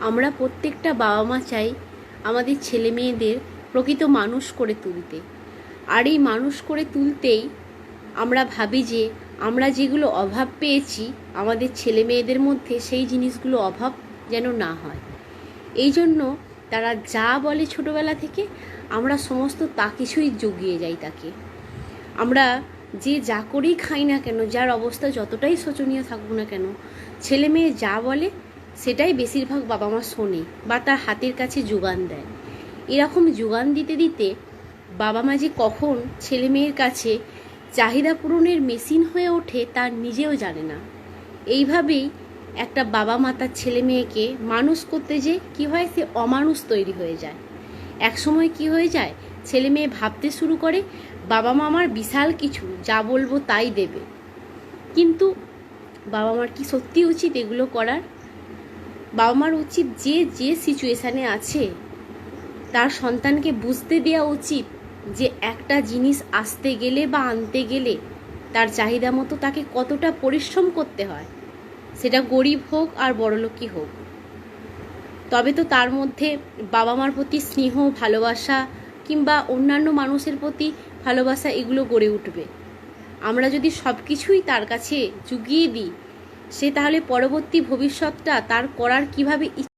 আমরা প্রত্যেকটা বাবা মা চাই আমাদের ছেলে মেয়েদের প্রকৃত মানুষ করে তুলতে। আর এই মানুষ করে তুলতেই আমরা ভাবি যে আমরা যেগুলো অভাব পেয়েছি, আমাদের ছেলে মেয়েদের মধ্যে সেই জিনিসগুলো অভাব যেন না হয়। এই জন্য তারা যা বলে ছোটোবেলা থেকে, আমরা সমস্ত তা কিছুই জুগিয়ে যাই তাকে। আমরা যে যা করেই খাই না কেন, যার অবস্থা যতটাই শোচনীয় থাকুক না কেন ছেলে মেয়ে যা বলে সেটাই বেশিরভাগ বাবা মা শোনে বা তার হাতের কাছে যোগান দেয়। এরকম যোগান দিতে দিতে বাবা মা যে কখন ছেলে মেয়ের কাছে চাহিদা পূরণের মেশিন হয়ে ওঠে তার নিজেও জানে না। এইভাবেই একটা বাবা মা তার ছেলে মেয়েকে মানুষ করতে যে কি হয় সে অমানুষ তৈরি হয়ে যায়। একসময় কি হয়ে যায়, ছেলে মেয়ে ভাবতে শুরু করে বাবা মা আমার বিশাল কিছু, যা বলব তাই দেবে। কিন্তু বাবা মার কি সত্যি উচিত এগুলো করার? বাবা মার উচিত যে যে সিচুয়েশানে আছে, তার সন্তানকে বুঝতে দেওয়া উচিত যে একটা জিনিস আসতে গেলে বা আনতে গেলে তার চাহিদা মতো তাকে কতটা পরিশ্রম করতে হয়। সেটা গরিব হোক আর বড়লোকই হোক। তবে তো তার মধ্যে বাবা মার প্রতি স্নেহ, ভালোবাসা কিংবা অন্যান্য মানুষের প্রতি ভালোবাসা এগুলো গড়ে উঠবে। আমরা যদি সব কিছুই তার কাছে জুগিয়ে দিই সে তাহলে পরবর্তী ভবিষ্যৎটা তার করার কীভাবে